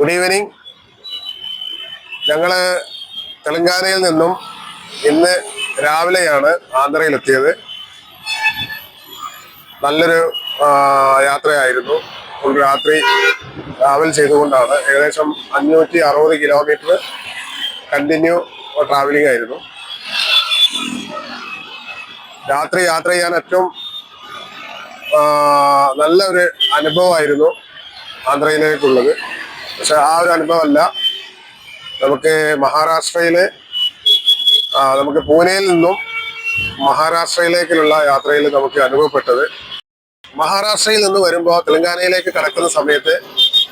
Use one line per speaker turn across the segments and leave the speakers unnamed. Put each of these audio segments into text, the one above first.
Good evening ഞങ്ങൾ തെലങ്കാനയിൽ നിന്നും ഇന്ന് രാവിലെയാണ് ആന്ധ്രയിലെത്തിയത്. നല്ലൊരു യാത്രയായിരുന്നു. ഒരു രാത്രി ട്രാവൽ ചെയ്തുകൊണ്ടാണ്. ഏകദേശം അഞ്ഞൂറ്റി അറുപത് കിലോമീറ്റർ കണ്ടിന്യൂ ട്രാവലിംഗ് ആയിരുന്നു. രാത്രി യാത്ര ചെയ്യാൻ ഏറ്റവും നല്ല ഒരു അനുഭവമായിരുന്നു ആന്ധ്രയിലേക്കുള്ളത്. പക്ഷെ ആ ഒരു അനുഭവമല്ല. നമുക്ക് മഹാരാഷ്ട്രയിലെ നമുക്ക് പൂനെയിൽ നിന്നും മഹാരാഷ്ട്രയിലേക്കുള്ള യാത്രയിൽ നമുക്ക് അനുഭവപ്പെട്ടത്. മഹാരാഷ്ട്രയിൽ നിന്ന് വരുമ്പോൾ തെലങ്കാനയിലേക്ക് കടക്കുന്ന സമയത്ത്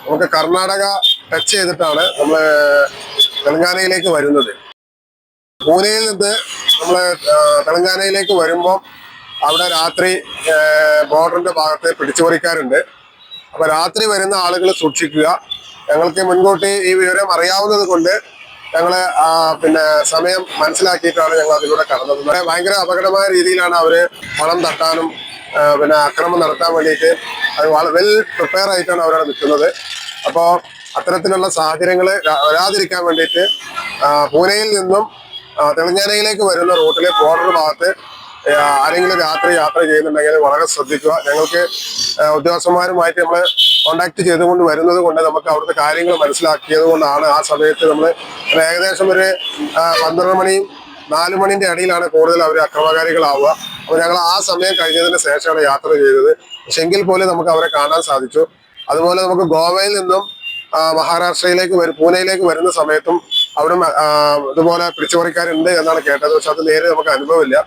നമുക്ക് കർണാടക ടച്ച് ചെയ്തിട്ടാണ് നമ്മൾ തെലങ്കാനയിലേക്ക് വരുന്നത്. പൂനെയിൽ നിന്ന് നമ്മൾ തെലങ്കാനയിലേക്ക് വരുമ്പോൾ അവിടെ രാത്രി ബോർഡറിന്റെ ഭാഗത്ത് പിടിച്ചുപറിക്കാരുണ്ട്. അപ്പൊ രാത്രി വരുന്ന ആളുകൾ സൂക്ഷിക്കുക. ഞങ്ങൾക്ക് മുൻകൂട്ടി ഈ വിവരം അറിയാവുന്നത് കൊണ്ട് ഞങ്ങൾ പിന്നെ സമയം മനസ്സിലാക്കിയിട്ടാണ് ഞങ്ങൾ അതിലൂടെ കടന്നത്. ഭയങ്കര അപകടമായ രീതിയിലാണ് അവർ പണം തട്ടാനും പിന്നെ അക്രമം നടത്താൻ വേണ്ടിയിട്ട് അത് വെൽ പ്രിപ്പയർ ആയിട്ടാണ് അവരവിടെ നിൽക്കുന്നത്. അപ്പോൾ അത്തരത്തിലുള്ള സാഹചര്യങ്ങൾ വരാതിരിക്കാൻ വേണ്ടിയിട്ട് പൂനെയിൽ നിന്നും തെലങ്കാനയിലേക്ക് വരുന്ന റൂട്ടിലെ ബോർഡർ ഭാഗത്ത് ആരെങ്കിലും രാത്രി യാത്ര ചെയ്യുന്നുണ്ടെങ്കിൽ വളരെ ശ്രദ്ധിക്കുക. ഞങ്ങൾക്ക് ഉദ്യോഗസ്ഥന്മാരുമായിട്ട് നമ്മൾ കോണ്ടാക്ട് ചെയ്തുകൊണ്ട് വരുന്നത് കൊണ്ട് നമുക്ക് അവിടുത്തെ കാര്യങ്ങൾ മനസ്സിലാക്കിയത് കൊണ്ടാണ് ആ സമയത്ത് നമ്മൾ ഏകദേശം ഒരു പന്ത്രണ്ട് മണിയും നാല് മണിന്റെ അടിയിലാണ് കൂടുതൽ അവർ അക്രമകാരികളാവുക. അപ്പോൾ ഞങ്ങൾ ആ സമയം കഴിഞ്ഞതിന് ശേഷമാണ് യാത്ര ചെയ്തത്. പക്ഷെ എങ്കിൽ പോലും നമുക്ക് അവരെ കാണാൻ സാധിച്ചു. അതുപോലെ നമുക്ക് ഗോവയിൽ നിന്നും മഹാരാഷ്ട്രയിലേക്ക് വരും പൂനെയിലേക്ക് വരുന്ന സമയത്തും അവിടെ ഇതുപോലെ പിടിച്ചുപറിക്കാരുണ്ട് എന്നാണ് കേട്ടത്. പക്ഷെ അത് നേരെ നമുക്ക് അനുഭവമില്ല.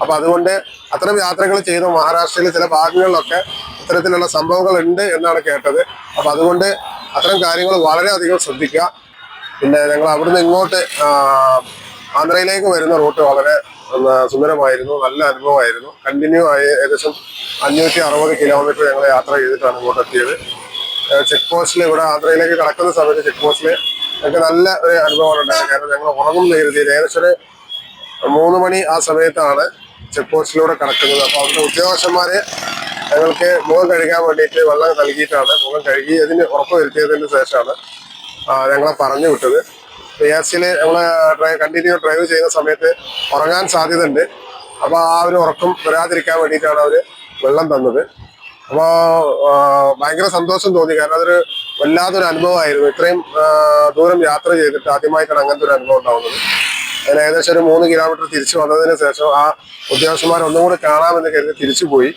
അപ്പൊ അതുകൊണ്ട് അത്തരം യാത്രകൾ ചെയ്ത മഹാരാഷ്ട്രയിലെ ചില ഭാഗങ്ങളിലൊക്കെ ഇത്തരത്തിലുള്ള സംഭവങ്ങൾ ഉണ്ട് എന്നാണ് കേട്ടത്. അപ്പൊ അതുകൊണ്ട് അത്തരം കാര്യങ്ങൾ വളരെയധികം ശ്രദ്ധിക്കുക. പിന്നെ ഞങ്ങൾ അവിടുന്ന് ഇങ്ങോട്ട് ആന്ധ്രയിലേക്ക് വരുന്ന റൂട്ട് വളരെ സുന്ദരമായിരുന്നു. നല്ല അനുഭവമായിരുന്നു. കണ്ടിന്യൂ ആയി ഏകദേശം അഞ്ഞൂറ്റി അറുപത് കിലോമീറ്റർ ഞങ്ങൾ യാത്ര ചെയ്തിട്ടാണ് ഇങ്ങോട്ട് എത്തിയത്. ചെക്ക് പോസ്റ്റിൽ ഇവിടെ ആന്ധ്രയിലേക്ക് കടക്കുന്ന സമയത്ത് ചെക്ക് പോസ്റ്റിൽ ഞങ്ങൾക്ക് നല്ല ഒരു അനുഭവമാണ് ഉണ്ടായത് കാരണം ഞങ്ങൾ ഉറങ്ങും കരുതിയത് ഏകദേശം ഒരു മൂന്ന് മണി ആ സമയത്താണ് ചെക്ക് പോസ്റ്റിലൂടെ കടക്കുന്നത്. അപ്പോൾ അവിടുത്തെ ഉദ്യോഗസ്ഥന്മാരെ ഞങ്ങൾക്ക് മുഖം കഴുകാൻ വേണ്ടിയിട്ട് വെള്ളം നൽകിയിട്ടാണ്. മുഖം കഴുകി അതിന് ഉറപ്പ് വരുത്തിയതിന് ശേഷമാണ് ഞങ്ങളെ പറഞ്ഞു വിട്ടത്. സിയിൽ നമ്മൾ ഡ്രൈവ് കണ്ടിന്യൂ ഡ്രൈവ് ചെയ്യുന്ന സമയത്ത് ഉറങ്ങാൻ സാധ്യതയുണ്ട്. അപ്പോൾ ആ ഒരു ഉറക്കം വരാതിരിക്കാൻ വേണ്ടിയിട്ടാണ് അവർ വെള്ളം തന്നത്. അപ്പോൾ ഭയങ്കര സന്തോഷം തോന്നി. കാരണം അതൊരു വല്ലാത്തൊരു അനുഭവമായിരുന്നു. ഇത്രയും ദൂരം യാത്ര ചെയ്തിട്ട് ആദ്യമായിട്ടാണ് അങ്ങനത്തെ ഒരു അനുഭവം ഉണ്ടാവുന്നത്. അതിന് ഏകദേശം ഒരു മൂന്ന് കിലോമീറ്റർ തിരിച്ചു വന്നതിന് ശേഷം ആ ഉദ്യോഗസ്ഥന്മാർ ഒന്നും കൂടി കാണാമെന്ന് കരുതി തിരിച്ചു പോയി.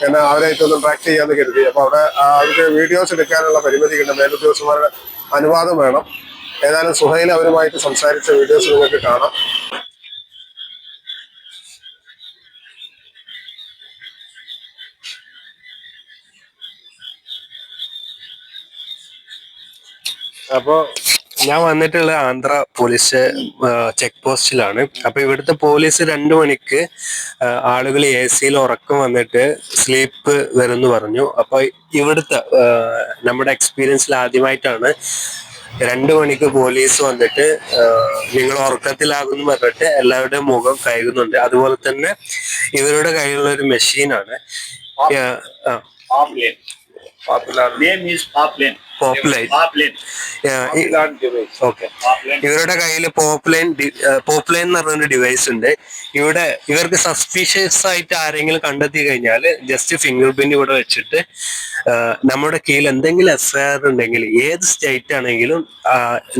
പിന്നെ അവരായിട്ടൊന്ന് ട്രാക്ക് ചെയ്യാമെന്ന് കരുതി. അപ്പോൾ അവിടെ അവർക്ക് വീഡിയോസ് എടുക്കാനുള്ള പരിമിതിയുണ്ട് മേലുദ്യോഗസ്ഥന്മാരുടെ അനുവാദം വേണം. ഏതായാലും സുഹൈൽ അവരുമായിട്ട് സംസാരിച്ച വീഡിയോസ് നിങ്ങൾക്ക് കാണാം.
അപ്പോ ഞാൻ വന്നിട്ടുള്ള ആന്ധ്ര പോലീസ് ചെക്ക് പോസ്റ്റിലാണ് അപ്പൊ ഇവിടുത്തെ പോലീസ് രണ്ടു മണിക്ക് ആളുകൾ എ സിയിൽ ഉറക്കം വന്നിട്ട് സ്ലീപ്പ് വരും പറഞ്ഞു. അപ്പൊ ഇവിടുത്തെ നമ്മുടെ എക്സ്പീരിയൻസിൽ ആദ്യമായിട്ടാണ് രണ്ടു മണിക്ക് പോലീസ് വന്നിട്ട് നിങ്ങൾ ഉറക്കത്തിലാകുന്നു പറഞ്ഞിട്ട് എല്ലാവരുടെയും മുഖം കഴുകുന്നുണ്ട്. അതുപോലെ തന്നെ ഇവരുടെ കയ്യിലുള്ള ഒരു മെഷീനാണ്.
Poplane.
ഇവരുടെ കയ്യിൽ പോപ്ലൈൻ പോപ്ലൈൻ എന്ന് പറഞ്ഞൊരു ഡിവൈസ് ഉണ്ട്. ഇവിടെ ഇവർക്ക് സസ്പീഷ്യസ് ആയിട്ട് ആരെങ്കിലും കണ്ടെത്തി കഴിഞ്ഞാൽ ജസ്റ്റ് ഫിംഗർ പ്രിന്റ് ഇവിടെ വെച്ചിട്ട് നമ്മുടെ കീഴിൽ എന്തെങ്കിലും എഫ് ഐ ആർ ഉണ്ടെങ്കിൽ ഏത് സ്റ്റേറ്റ് ആണെങ്കിലും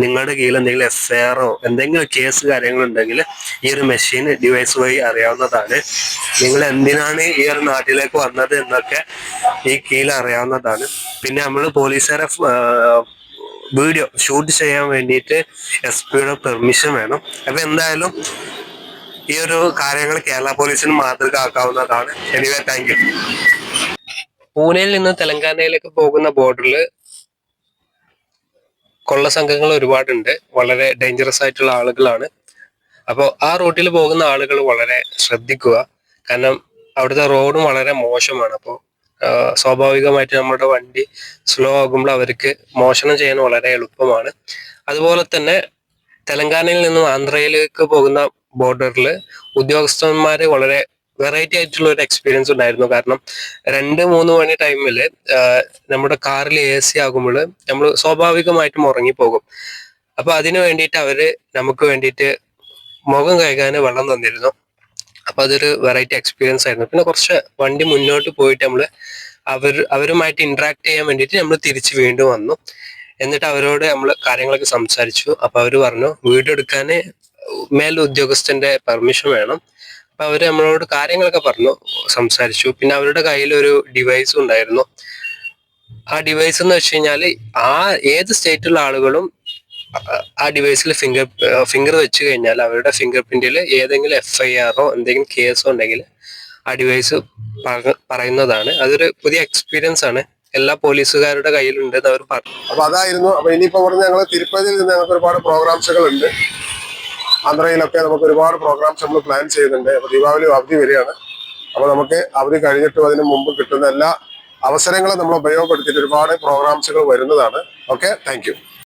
നിങ്ങളുടെ കീഴിൽ എന്തെങ്കിലും എഫ് ഐ ആറോ എന്തെങ്കിലും കേസ് കാര്യങ്ങളുണ്ടെങ്കിൽ ഈ ഒരു മെഷീൻ ഡിവൈസ് വഴി അറിയാവുന്നതാണ്. നിങ്ങൾ എന്തിനാണ് ഈ ഒരു നാട്ടിലേക്ക് വന്നത് എന്നൊക്കെ ഈ കീഴിൽ അറിയാവുന്നതാണ്. പിന്നെ നമ്മൾ പോലീസുകാരെ വീഡിയോ ഷൂട്ട് ചെയ്യാൻ വേണ്ടിയിട്ട് എസ് പിയുടെ പെർമിഷൻ വേണം. അപ്പൊ എന്തായാലും ഈ ഒരു കാര്യങ്ങൾ കേരള പോലീസിന് മാതൃകയാക്കാവുന്നതാണ് എനിവേ താങ്ക് യു പൂനെയിൽ നിന്ന് തെലങ്കാനയിലേക്ക് പോകുന്ന ബോർഡറിൽ കൊള്ള സംഘങ്ങൾ ഒരുപാടുണ്ട്. വളരെ ഡേഞ്ചറസ് ആയിട്ടുള്ള ആളുകളാണ്. അപ്പോൾ ആ റൂട്ടിൽ പോകുന്ന ആളുകൾ വളരെ ശ്രദ്ധിക്കുക. കാരണം അവിടുത്തെ റോഡും വളരെ മോശമാണ്. അപ്പോൾ സ്വാഭാവികമായിട്ട് നമ്മുടെ വണ്ടി സ്ലോ ആകുമ്പോൾ അവർക്ക് മോഷണം ചെയ്യാൻ വളരെ എളുപ്പമാണ്. അതുപോലെ തന്നെ തെലങ്കാനയിൽ നിന്നും ആന്ധ്രയിലേക്ക് പോകുന്ന ബോർഡറിൽ ഉദ്യോഗസ്ഥന്മാർ വളരെ വെറൈറ്റി ആയിട്ടുള്ള ഒരു എക്സ്പീരിയൻസ് ഉണ്ടായിരുന്നു. കാരണം രണ്ട് മൂന്ന് മണി ടൈമിൽ നമ്മുടെ കാറിൽ എ സി ആകുമ്പോൾ നമ്മൾ സ്വാഭാവികമായിട്ടും ഉറങ്ങിപ്പോകും. അപ്പൊ അതിനു വേണ്ടിയിട്ട് അവർ നമുക്ക് വേണ്ടിയിട്ട് മുഖം കഴുകാൻ വെള്ളം തന്നിരുന്നു. അപ്പൊ അതൊരു വെറൈറ്റി എക്സ്പീരിയൻസ് ആയിരുന്നു. പിന്നെ കുറച്ച് വണ്ടി മുന്നോട്ട് പോയിട്ട് നമ്മൾ അവർ അവരുമായിട്ട് ഇന്ററാക്ട് ചെയ്യാൻ വേണ്ടിയിട്ട് നമ്മൾ തിരിച്ച് വീണ്ടും വന്നു. എന്നിട്ട് അവരോട് നമ്മൾ കാര്യങ്ങളൊക്കെ സംസാരിച്ചു. അപ്പൊ അവർ പറഞ്ഞു വീട് എടുക്കാൻ മേൽ ഉദ്യോഗസ്ഥന്റെ പെർമിഷൻ വേണം. അപ്പൊ അവർ നമ്മളോട് കാര്യങ്ങളൊക്കെ പറഞ്ഞു സംസാരിച്ചു. പിന്നെ അവരുടെ കയ്യിൽ ഒരു ഡിവൈസും ഉണ്ടായിരുന്നു. ആ ഡിവൈസ് എന്ന് വെച്ച് കഴിഞ്ഞാൽ ആ ഏത് സ്റ്റേറ്റിലുള്ള ആളുകളും ആ- ഡിവൈസിൽ ഫിംഗർ ഫിംഗർ വെച്ച് കഴിഞ്ഞാൽ അവരുടെ ഫിംഗർ പ്രിന്റിൽ ഏതെങ്കിലും എഫ് ഐ ആറോ എന്തെങ്കിലും കേസോ ഉണ്ടെങ്കിൽ ആ ഡിവൈസ് പറയുന്നതാണ്. അതൊരു പുതിയ എക്സ്പീരിയൻസ് ആണ്. എല്ലാ പോലീസുകാരുടെ കയ്യിലുണ്ടെന്ന് അവർ പറഞ്ഞു
അപ്പൊ അതായിരുന്നു. അപ്പൊ ഇനിയിപ്പോ പറഞ്ഞ ഞങ്ങൾ തിരുപ്പതിയിൽ നിന്ന് ഞങ്ങൾക്ക് ഒരുപാട് പ്രോഗ്രാംസുകൾ ഉണ്ട് ആന്ധ്രയിലൊക്കെ നമുക്ക് ഒരുപാട് പ്രോഗ്രാംസ് നമ്മൾ പ്ലാൻ ചെയ്യുന്നുണ്ട്. അപ്പൊ ദീപാവലി അവധി വരികയാണ്. അപ്പൊ നമുക്ക് അവധി കഴിഞ്ഞിട്ടും അതിന് മുമ്പ് കിട്ടുന്ന എല്ലാ അവസരങ്ങളും നമ്മൾ ഉപയോഗപ്പെടുത്തിയിട്ട് ഒരുപാട് പ്രോഗ്രാംസുകൾ വരുന്നതാണ്. Okay thank